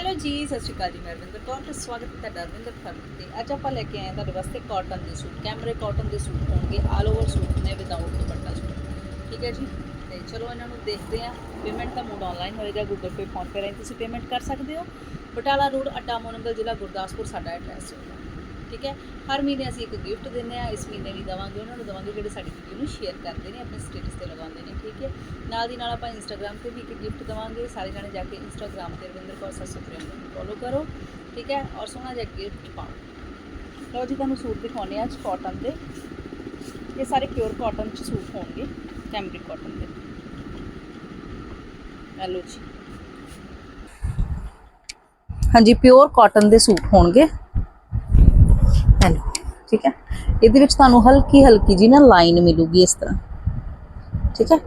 Hello ਜੀ, ਸਤਿ ਸ਼੍ਰੀ ਅਕਾਲ ਜੀ, ਮੈਂ ਰਵਿੰਦਰ ਕੌਰ ਤੇ ਸਵਾਗਤ ਹੈ ਤੁਹਾਡਾ ਰਵਿੰਦਰ ਫਰਮ ਤੇ। ਅੱਜ ਆਪਾਂ ਲੈ ਕੇ ਆਏ ਹਾਂ ਤੁਹਾਡੇ ਵਾਸਤੇ ਕਾਟਨ ਦੇ ਸੂਟ। ਕੈਮਰੇ ਕਾਟਨ ਦੇ ਸੂਟ ਹੋਣਗੇ ਆਲ ਓਵਰ ਸੂਟ ਨੇ ਵਿਦਆਊਟ ਦੁਪੱਟਾ ਸੂਟ। ਠੀਕ ਹੈ ਜੀ? ਤੇ ਚਲੋ ਇਹਨਾਂ ਨੂੰ ਦੇਖਦੇ ਹਾਂ। ਪੇਮੈਂਟ ਦਾ ਮੋਡ ਆਨਲਾਈਨ ਹੋਏਗਾ ਗੂਗਲ ਪੇ ਫੋਨ ਪੇ ਰਾਹੀਂ ਤੁਸੀਂ ਪੇਮੈਂਟ ਕਰ ਸਕਦੇ ਹੋ। ਬਟਾਲਾ ਰੋਡ, ਅੱਡਾ ਮੋਨੰਗਲ ਜ਼ਿਲ੍ਹਾ ਗੁਰਦਾਸਪੁਰ, ਸਾਡਾ ਐਡਰੈਸ ਹੋਏਗਾ। ਠੀਕ ਹੈ? ਹਰ ਮਹੀਨੇ ਅਸੀਂ ਇੱਕ ਗਿਫਟ ਦਿੰਦੇ ਆ ਇਸ ਮਹੀਨੇ ਵੀ ਦਵਾਂਗੇ, ਉਹਨਾਂ ਨੂੰ ਦਵਾਂਗੇ, ਜਿਹੜੇ ਸਾਡੀ ਵੀਡੀਓ ਨੂੰ ਸ਼ੇਅਰ ਕਰਦੇ ਨੇ, ਆਪਣੇ ਸਟੇਟਸ ਤੇ ਲਗਾਉਂਦੇ ਨੇ, ਠੀਕ ਹੈ? ਨਾਲ ਦੀ ਨਾਲ ਆਪਾਂ ਇੰਸਟਾਗ੍ਰam ਤੇ ਵੀ ਇੱਕ ਗਿਫਟ ਦਵਾਂਗੇ, ਸਾਰੇ ਜਾਣੇ ਜਾ ਕੇ ਇੰਸਟਾਗ੍ਰam ਤੇ ਰਵਿੰਦਰ ਕੌਰ ਸੱਸੁਪ੍ਰੀਮ ਨੂੰ ਫੋਲੋ ਕਰੋ, ਠੀਕ ਹੈ? ਔਰ ਸੋਹਣਾ ਜਿਹਾ ਗਿਫਟ ਪਾਓ। ਲਓ ਜੀ, ਤੁਹਾਨੂੰ ਸੂਟ ਦਿਖਾਉਂਦੇ ਆ ਅੱਜ ਕਾਟਨ ਦੇ। ਇਹ ਸਾਰੇ ਪਿਓਰ ਕਾਟਨ ਚ ਸੂਟ ਹੋਣਗੇ ਕੈਮਰਿਕ ਕਾਟਨ ਦੇ। ਇਹ ਲਓ ਜੀ। ਹਾਂਜੀ ਪਿਓਰ ਕਾਟਨ ਦੇ ਸੂਟ ਹੋਣਗੇ। ਠੀਕ ਹੈ? ਇਹਦੇ ਵਿੱਚ ਤੁਹਾਨੂੰ ਹਲਕੀ ਹਲਕੀ ਜੀ ਨਾ ਲਾਈਨ ਮਿਲੂਗੀ ਇਸ ਤਰ੍ਹਾਂ। ਠੀਕ ਹੈ?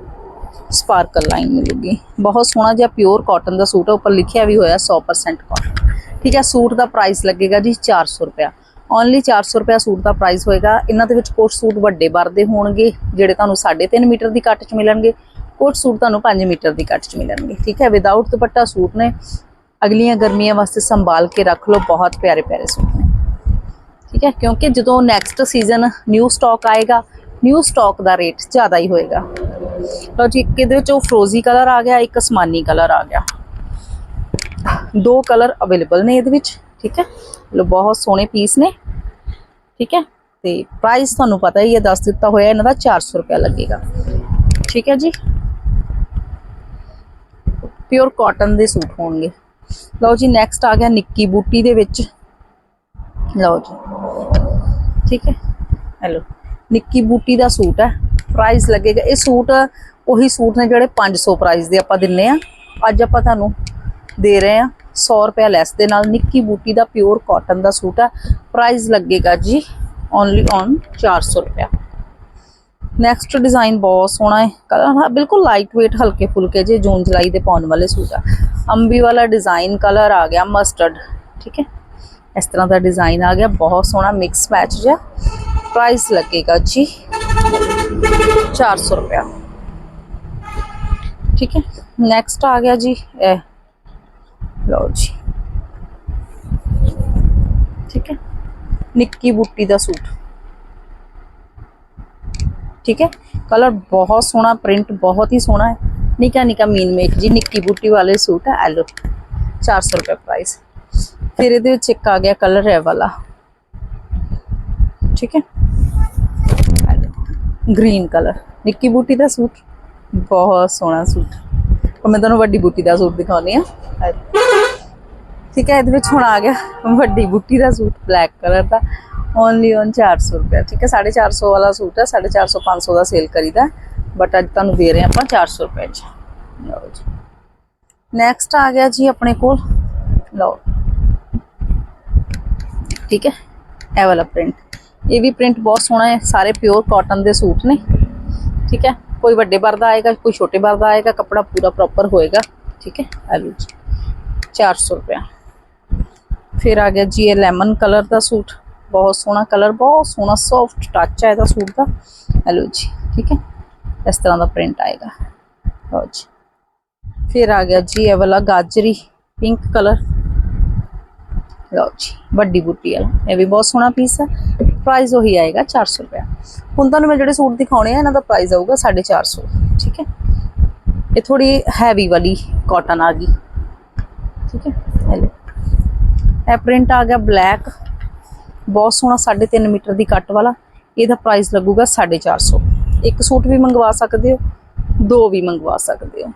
ਸਪਾਰਕਲ ਲਾਈਨ ਮਿਲੂਗੀ। ਬਹੁਤ ਸੋਹਣਾ ਜਿਹਾ ਪਿਓਰ ਕਾਟਨ ਦਾ ਸੂਟ ਹੈ। ਉੱਪਰ ਲਿਖਿਆ ਵੀ ਹੋਇਆ 100% ਕਾਟਨ ਠੀਕ ਹੈ? ਸੂਟ ਦਾ ਪ੍ਰਾਈਸ ਲੱਗੇਗਾ ਜੀ 400 ਰੁਪਇਆ। ਓਨਲੀ 400 ਰੁਪਇਆ ਸੂਟ ਦਾ ਪ੍ਰਾਈਸ ਹੋਏਗਾ। ਇਹਨਾਂ ਦੇ ਵਿੱਚ ਕੁਝ ਸੂਟ ਵੱਡੇ ਵਰਦੇ ਹੋਣਗੇ, ਜਿਹੜੇ ਤੁਹਾਨੂੰ 3.5 ਮੀਟਰ ਦੀ ਕੱਟ 'ਚ ਮਿਲਣਗੇ। ਕੁਝ ਸੂਟ ਤੁਹਾਨੂੰ 5 ਮੀਟਰ ਦੀ ਕੱਟ 'ਚ ਮਿਲਣਗੇ। ਠੀਕ ਹੈ? ਵਿਦਆਊਟ ਦੁਪੱਟਾ ਸੂਟ ਨੇ। ਅਗਲੀਆਂ ਗਰਮੀਆਂ ਵਾਸਤੇ ਸੰਭਾਲ ਕੇ ਰੱਖ ਲਓ। ਬਹੁਤ ਪਿਆਰੇ ਪਿਆਰੇ ਸੂਟ ਨੇ। ਠੀਕ ਹੈ? ਕਿਉਂਕਿ ਜਦੋਂ ਨੈਕਸਟ ਸੀਜ਼ਨ ਨਿਊ ਸਟਾਕ ਆਏਗਾ ਨਿਊ ਸਟਾਕ ਦਾ ਰੇਟ ਜ਼ਿਆਦਾ ਹੀ ਹੋਏਗਾ। ਲਓ ਜੀ, ਇੱਕ ਇਹਦੇ ਵਿੱਚ ਉਹ ਫਰੋਜ਼ੀ ਕਲਰ ਆ ਗਿਆ, ਇੱਕ ਅਸਮਾਨੀ ਕਲਰ ਆ ਗਿਆ। ਦੋ ਕਲਰ ਅਵੇਲੇਬਲ ਨੇ ਇਹਦੇ ਵਿੱਚ, ਠੀਕ ਹੈ? ਲੋ ਬਹੁਤ ਸੋਹਣੇ ਪੀਸ ਨੇ, ਠੀਕ ਹੈ? ਤੇ ਪ੍ਰਾਈਸ ਤੁਹਾਨੂੰ ਪਤਾ ਹੀ ਹੈ, ਦੱਸ ਦਿੱਤਾ ਹੋਇਆ, ਇਹਨਾਂ ਦਾ 400 ਰੁਪਏ ਲੱਗੇਗਾ। ਠੀਕ ਹੈ ਜੀ? ਪਿਓਰ ਕਾਟਨ ਦੇ ਸੂਟ ਹੋਣਗੇ। ਲਓ ਜੀ ਨੈਕਸਟ ਆ ਗਿਆ ਨਿੱਕੀ ਬੂਟੀ ਦੇ ਵਿੱਚ। ਲਓ ਜੀ। ਠੀਕ ਹੈ? ਹੈਲੋ, ਨਿੱਕੀ ਬੂਟੀ ਦਾ ਸੂਟ ਹੈ ਪ੍ਰਾਈਸ ਲੱਗੇਗਾ। ਇਹ ਸੂਟ, ਉਹੀ ਸੂਟ ਨੇ ਜਿਹੜੇ 500 ਪ੍ਰਾਈਸ ਦੇ ਆਪਾਂ ਦਿੰਨੇ ਆ। ਅੱਜ ਆਪਾਂ ਤੁਹਾਨੂੰ ਦੇ ਰਹੇ ਆ 100 ਰੁਪਏ ਲੈਸ ਦੇ ਨਾਲ। ਨਿੱਕੀ ਬੂਟੀ ਦਾ ਪਿਓਰ ਕਾਟਨ ਦਾ ਸੂਟ ਹੈ। ਪ੍ਰਾਈਸ ਲੱਗੇਗਾ ਜੀ ਓਨਲੀ ਔਨ 400 ਰੁਪਏ ਨੈਕਸਟ ਡਿਜ਼ਾਈਨ ਬਹੁਤ ਸੋਹਣਾ ਹੈ। ਕਲਰ ਹਾਂ ਬਿਲਕੁਲ ਲਾਈਟ weight ਹਲਕੇ ਫੁਲਕੇ ਜੇ ਜੂਨ ਜੁਲਾਈ ਦੇ ਪਾਉਣ ਵਾਲੇ ਸੂਟ ਆ। ਅੰਬੀ ਵਾਲਾ ਡਿਜ਼ਾਈਨ ਕਲਰ ਆ ਗਿਆ ਮਸਟਰਡ ਠੀਕ ਹੈ? ਇਸ ਤਰ੍ਹਾਂ ਦਾ ਡਿਜ਼ਾਈਨ ਆ ਗਿਆ ਬਹੁਤ ਸੋਹਣਾ ਮਿਕਸ ਮੈਚ ਜਿਹਾ ਪ੍ਰਾਈਸ ਲੱਗੇਗਾ ਜੀ 400 ਰੁਪਇਆ ਠੀਕ ਹੈ ਨੈਕਸਟ ਆ ਗਿਆ ਜੀ ਇਹ ਲਓ ਜੀ ਠੀਕ ਹੈ ਨਿੱਕੀ ਬੁੱਟੀ ਦਾ ਸੂਟ ਠੀਕ ਹੈ ਕਲਰ ਬਹੁਤ ਸੋਹਣਾ ਪ੍ਰਿੰਟ ਬਹੁਤ ਹੀ ਸੋਹਣਾ ਹੈ ਨਿੱਕਾ ਨਿੱਕਾ ਮੀਨ ਮੇਕ ਜੀ ਨਿੱਕੀ ਬੁੱਟੀ ਵਾਲੇ ਸੂਟ ਹੈ ਐਲੋ 400 ਰੁਪਏ ਪ੍ਰਾਈਸ ਫਿਰ ਇਹਦੇ ਵਿੱਚ ਇੱਕ ਆ ਗਿਆ ਕਲਰ ਹੈ ਵਾਲਾ। ਠੀਕ ਹੈ? ਗ੍ਰੀਨ ਕਲਰ ਨਿੱਕੀ ਬੂਟੀ ਦਾ ਸੂਟ? ਬਹੁਤ ਸੋਹਣਾ ਸੂਟ। ਹੁਣ ਮੈਂ ਤੁਹਾਨੂੰ ਵੱਡੀ ਬੂਟੀ ਦਾ ਸੂਟ ਦਿਖਾਉਣੀ ਆ ਠੀਕ ਹੈ, ਇਹਦੇ ਵਿੱਚ ਹੁਣ ਆ ਗਿਆ ਵੱਡੀ ਬੂਟੀ ਦਾ ਸੂਟ ਬਲੈਕ ਕਲਰ ਦਾ। ਓਨਲੀ ਔਨ 400 ਰੁਪਏ ਠੀਕ ਹੈ 450 ਵਾਲਾ ਸੂਟ ਹੈ 450 500 ਦਾ ਸੇਲ ਕਰੀਦਾ ਬਟ ਅੱਜ ਤੁਹਾਨੂੰ ਦੇ ਰਹੇ ਹਾਂ ਆਪਾਂ 400 ਰੁਪਏ ਚ। ਲਓ ਜੀ। ਨੈਕਸਟ ਆ ਗਿਆ ਜੀ ਆਪਣੇ ਕੋਲ। ਲਓ। ਠੀਕ ਹੈ ਇਹ ਵਾਲਾ ਪ੍ਰਿੰਟ ਇਹ ਵੀ ਪ੍ਰਿੰਟ ਬਹੁਤ ਸੋਹਣਾ ਹੈ ਸਾਰੇ ਪਿਓਰ ਕਾਟਨ ਦੇ ਸੂਟ ਨੇ ਠੀਕ ਹੈ ਕੋਈ ਵੱਡੇ ਵਰਦਾ ਆਏਗਾ ਕੋਈ ਛੋਟੇ ਵਰਦਾ ਆਏਗਾ ਕੱਪੜਾ ਪੂਰਾ ਪ੍ਰੋਪਰ ਹੋਏਗਾ ਠੀਕ ਹੈ ਇਹ ਲਓ ਜੀ 400 ਰੁਪਏ ਫਿਰ ਆ ਗਿਆ ਜੀ ਇਹ ਲੈਮਨ ਕਲਰ ਦਾ ਸੂਟ ਬਹੁਤ ਸੋਹਣਾ ਕਲਰ ਬਹੁਤ ਸੋਹਣਾ ਸੌਫਟ ਟੱਚ ਹੈ ਇਹਦਾ ਸੂਟ ਦਾ ਇਹ ਲਓ ਜੀ ਠੀਕ ਹੈ ਇਸ ਤਰ੍ਹਾਂ ਦਾ ਪ੍ਰਿੰਟ ਆਏਗਾ ਲਓ ਜੀ ਫਿਰ ਆ ਗਿਆ ਜੀ ਇਹ ਵਾਲਾ ਗਾਜਰੀ ਪਿੰਕ ਕਲਰ ਲਓ ਜੀ ਵੱਡੀ ਬੂਟੀ ਵਾਲਾ ਇਹ ਵੀ ਬਹੁਤ ਸੋਹਣਾ ਪੀਸ ਹੈ ਪ੍ਰਾਈਸ ਉਹੀ ਆਏਗਾ 400 ਰੁਪਏ ਹੁਣ ਤੁਹਾਨੂੰ ਮੈਂ ਜਿਹੜੇ ਸੂਟ ਦਿਖਾਉਣੇ ਆ, ਇਹਨਾਂ ਦਾ ਪ੍ਰਾਈਸ ਆਊਗਾ 450 ਠੀਕ ਹੈ? ਇਹ ਥੋੜੀ ਹੈਵੀ ਵਾਲੀ ਕਾਟਨ ਆ ਗਈ। ਠੀਕ ਹੈ? ਇਹ ਲਓ। ਇਹ ਪ੍ਰਿੰਟ ਆ ਗਿਆ ਬਲੈਕ ਬਹੁਤ ਸੋਹਣਾ 3.5 ਮੀਟਰ ਦੀ ਕੱਟ ਵਾਲਾ। ਇਹਦਾ ਪ੍ਰਾਈਸ ਲੱਗੂਗਾ 450 ਇੱਕ ਸੂਟ ਵੀ ਮੰਗਵਾ ਸਕਦੇ ਹੋ, ਦੋ ਵੀ ਮੰਗਵਾ ਸਕਦੇ ਹੋ।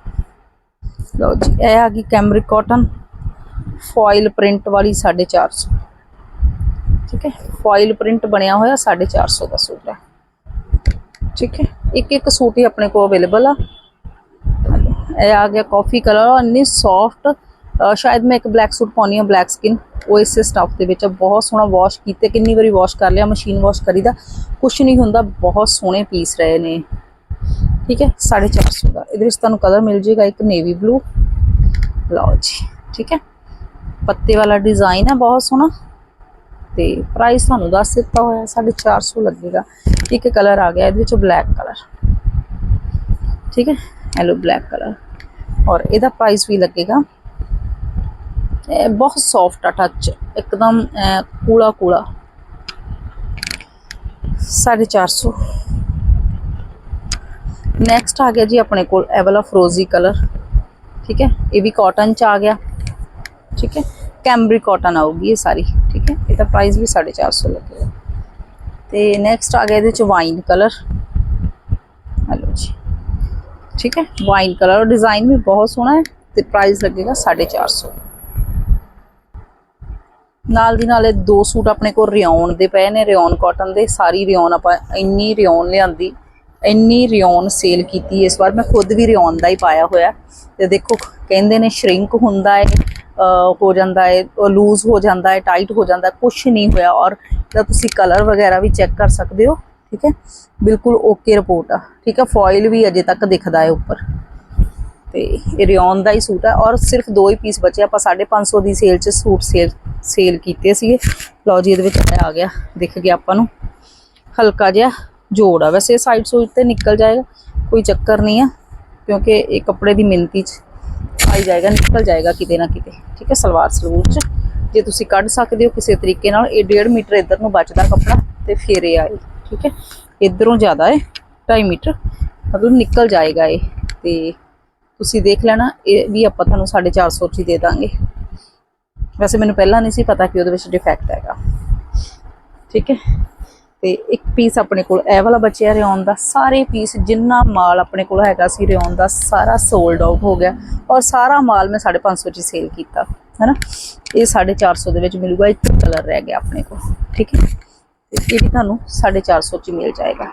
ਲਓ ਜੀ, ਇਹ ਆ ਗਈ ਕੈਮਰਿਕ ਕਾਟਨ ਫੋਇਲ ਪ੍ਰਿੰਟ ਵਾਲੀ 450 ਠੀਕ ਹੈ? ਫੋਇਲ ਪ੍ਰਿੰਟ ਬਣਿਆ ਹੋਇਆ 450 ਦਾ ਸੂਟ ਹੈ। ਠੀਕ ਹੈ? ਇੱਕ ਇੱਕ ਸੂਟ ਹੀ ਆਪਣੇ ਕੋਲ ਅਵੇਲੇਬਲ ਆ। ਇਹ ਆ ਗਿਆ ਕਾਫੀ ਕਲਰ ਇੰਨੀ ਸੌਫਟ ਸ਼ਾਇਦ ਮੈਂ ਇੱਕ ਬਲੈਕ ਸੂਟ ਪਾਉਣੀ ਆ ਬਲੈਕ ਸਕਿਨ ਉਹ ਇਸੇ ਸਟਫ ਦੇ ਵਿੱਚ ਬਹੁਤ ਸੋਹਣਾ ਵਾਸ਼ ਕੀਤੇ, ਕਿੰਨੀ ਵਾਰੀ ਵਾਸ਼ ਕਰ ਲਿਆ ਮਸ਼ੀਨ ਵਾਸ਼ ਕਰੀਦਾ। ਕੁਛ ਨਹੀਂ ਹੁੰਦਾ, ਬਹੁਤ ਸੋਹਣੇ ਪੀਸ ਰਹੇ ਨੇ। ਠੀਕ ਹੈ? 450 ਦਾ। ਇਹਦੇ ਵਿੱਚ ਤੁਹਾਨੂੰ ਕਲਰ ਮਿਲ ਜਾਏਗਾ ਇੱਕ ਨੇਵੀ ਬਲੂ ਲਓ ਜੀ। ਠੀਕ ਹੈ? ਪੱਤੇ ਵਾਲਾ ਡਿਜ਼ਾਈਨ ਹੈ ਬਹੁਤ ਸੋਹਣਾ। ਤੇ ਪ੍ਰਾਈਸ ਤੁਹਾਨੂੰ ਦੱਸ ਦਿੱਤਾ ਹੋਇਆ 450 ਲੱਗੇਗਾ। ਇੱਕ ਕਲਰ ਆ ਗਿਆ ਇਹਦੇ ਵਿੱਚ ਬਲੈਕ ਕਲਰ ਠੀਕ ਹੈ? ਹੈਲੋ ਬਲੈਕ ਕਲਰ ਔਰ ਇਹਦਾ ਪ੍ਰਾਈਸ ਵੀ ਲੱਗੇਗਾ। ਇਹ ਬਹੁਤ ਸੌਫਟ ਆ ਟੱਚ ਇੱਕਦਮ ਅਹ, ਕੂਲਾ ਕੂਲਾ। 450 ਨੈਕਸਟ ਆ ਗਿਆ ਜੀ ਆਪਣੇ ਕੋਲ ਇਹ ਵਾਲਾ ਫਰੋਜ਼ੀ ਕਲਰ ਠੀਕ ਹੈ? ਇਹ ਵੀ ਕਾਟਨ ਚ ਆ ਗਿਆ। ਠੀਕ ਹੈ? ਕੈਂਬਰੀ ਕਾਟਨ ਆਊਗੀ ਇਹ ਸਾਰੀ, ਠੀਕ ਹੈ? ਇਹਦਾ ਪ੍ਰਾਈਸ ਵੀ 450 ਲੱਗੇਗਾ। ਤੇ ਨੈਕਸਟ ਆ ਗਿਆ ਇਹਦੇ ਚ ਵਾਈਨ ਕਲਰ ਹਲੋ ਜੀ। ਠੀਕ ਹੈ? ਵਾਈਨ ਕਲਰ ਡਿਜ਼ਾਈਨ ਵੀ ਬਹੁਤ ਸੋਹਣਾ ਹੈ ਤੇ ਪ੍ਰਾਈਸ ਲੱਗੇਗਾ 450 ਨਾਲ ਦੀ ਨਾਲ ਇਹ ਦੋ ਸੂਟ ਆਪਣੇ ਕੋਲ ਰਿਓਨ ਦੇ ਪਏ ਨੇ, ਰਿਓਨ ਕਾਟਨ ਦੇ। ਸਾਰੀ ਰਿਓਨ ਆਪਾਂ ਇੰਨੀ ਰਿਓਨ ਲਿਆਂਦੀ, ਇੰਨੀ ਰਿਓਨ ਸੇਲ ਕੀਤੀ ਇਸ ਵਾਰ। ਮੈਂ ਖੁਦ ਵੀ ਰਿਓਨ ਦਾ ਹੀ ਪਾਇਆ ਹੋਇਆ। ਤੇ ਦੇਖੋ, ਕਹਿੰਦੇ ਨੇ ਸ਼ਰਿੰਕ ਹੁੰਦਾ ਹੈ ਹੋ ਜਾਂਦਾ ਹੈ ਲੂਜ਼ ਹੋ ਜਾਂਦਾ ਹੈ ਟਾਈਟ ਹੋ ਜਾਂਦਾ ਕੁਝ ਨਹੀਂ ਹੋਇਆ ਔਰ ਇਹਦਾ ਤੁਸੀਂ ਕਲਰ ਵਗੈਰਾ ਵੀ ਚੈੱਕ ਕਰ ਸਕਦੇ ਹੋ, ਠੀਕ ਹੈ? ਬਿਲਕੁਲ ਓਕੇ ਰਿਪੋਰਟ ਆ, ਠੀਕ ਹੈ? ਫੋਇਲ ਵੀ ਅਜੇ ਤੱਕ ਦਿਖਦਾ ਹੈ ਉੱਪਰ। ਤੇ ਇਹ ਰਿਓਨ ਦਾ ਹੀ ਸੂਟ ਆ ਔਰ ਸਿਰਫ ਦੋ ਹੀ ਪੀਸ ਬਚੇ, ਆਪਾਂ 550 ਦੀ ਸੇਲ 'ਚ ਸੂਟ ਸੇਲ ਸੇਲ ਕੀਤੇ ਸੀਗੇ। ਲਓ ਜੀ, ਇਹਦੇ ਵਿੱਚ ਇਹ ਆ ਗਿਆ, ਦਿਖ ਗਿਆ ਆਪਾਂ ਨੂੰ। ਹਲਕਾ ਜਿਹਾ ਜੋੜ ਆ, ਵੈਸੇ ਸਾਈਡ ਸੂਟ ਤੇ ਨਿਕਲ ਜਾਏਗਾ, ਕੋਈ ਚੱਕਰ ਨਹੀਂ ਆ, ਕਿਉਂਕਿ ਇਹ ਕੱਪੜੇ ਦੀ ਮਿੰਤੀ 'ਚ ਆਈ ਜਾਏਗਾ, ਨਿਕਲ ਜਾਏਗਾ ਕਿਤੇ ਨਾ ਕਿਤੇ, ਠੀਕ ਹੈ, ਸਲਵਾਰ ਸਲੂਰ 'ਚ। ਜੇ ਤੁਸੀਂ ਕੱਢ ਸਕਦੇ ਹੋ ਕਿਸੇ ਤਰੀਕੇ ਨਾਲ, ਇਹ 1.5 ਮੀਟਰ ਇੱਧਰ ਨੂੰ ਬਚਦਾ ਕੱਪੜਾ ਤੇ ਫਿਰ ਇਹ ਆਏ ਠੀਕ ਹੈ। ਇੱਧਰੋਂ ਜ਼ਿਆਦਾ ਹੈ 2.5 ਮੀਟਰ, ਮਤਲਬ ਨਿਕਲ ਜਾਏਗਾ ਇਹ। ਤੇ ਤੁਸੀਂ ਦੇਖ ਲੈਣਾ, ਇਹ ਵੀ ਆਪਾਂ ਤੁਹਾਨੂੰ 450 ਚ ਹੀ ਦੇ ਦਾਂਗੇ। ਵੈਸੇ ਮੈਨੂੰ ਪਹਿਲਾਂ ਨਹੀਂ ਸੀ ਪਤਾ ਕਿ ਉਹਦੇ ਵਿੱਚ ਡਿਫੈਕਟ ਹੈਗਾ। ਠੀਕ ਹੈ। ਤੇ ਇੱਕ ਪੀਸ ਆਪਣੇ ਕੋਲ, ਇਹ ਵਾਲਾ ਬਚਿਆ ਰਿਓਨ ਦਾ, ਸਾਰੇ ਪੀਸ ਜਿੰਨਾ ਮਾਲ ਆਪਣੇ ਕੋਲ ਹੈਗਾ ਸੀ ਰਿਓਨ ਦਾ, ਸਾਰਾ ਸੋਲਡ ਆਊਟ ਹੋ ਗਿਆ ਔਰ ਸਾਰਾ ਮਾਲ ਮੈਂ 550 ਚ ਸੇਲ ਕੀਤਾ, ਹੈਨਾ? ਇਹ 450 ਦੇ ਵਿੱਚ ਮਿਲੂਗਾ, ਇੱਕ ਕਲਰ ਰਹਿ ਗਿਆ ਆਪਣੇ ਕੋਲ, ਠੀਕ ਹੈ? ਤੇ ਇਹ ਵੀ ਤੁਹਾਨੂੰ 450 ਚ ਮਿਲ ਜਾਏਗਾ।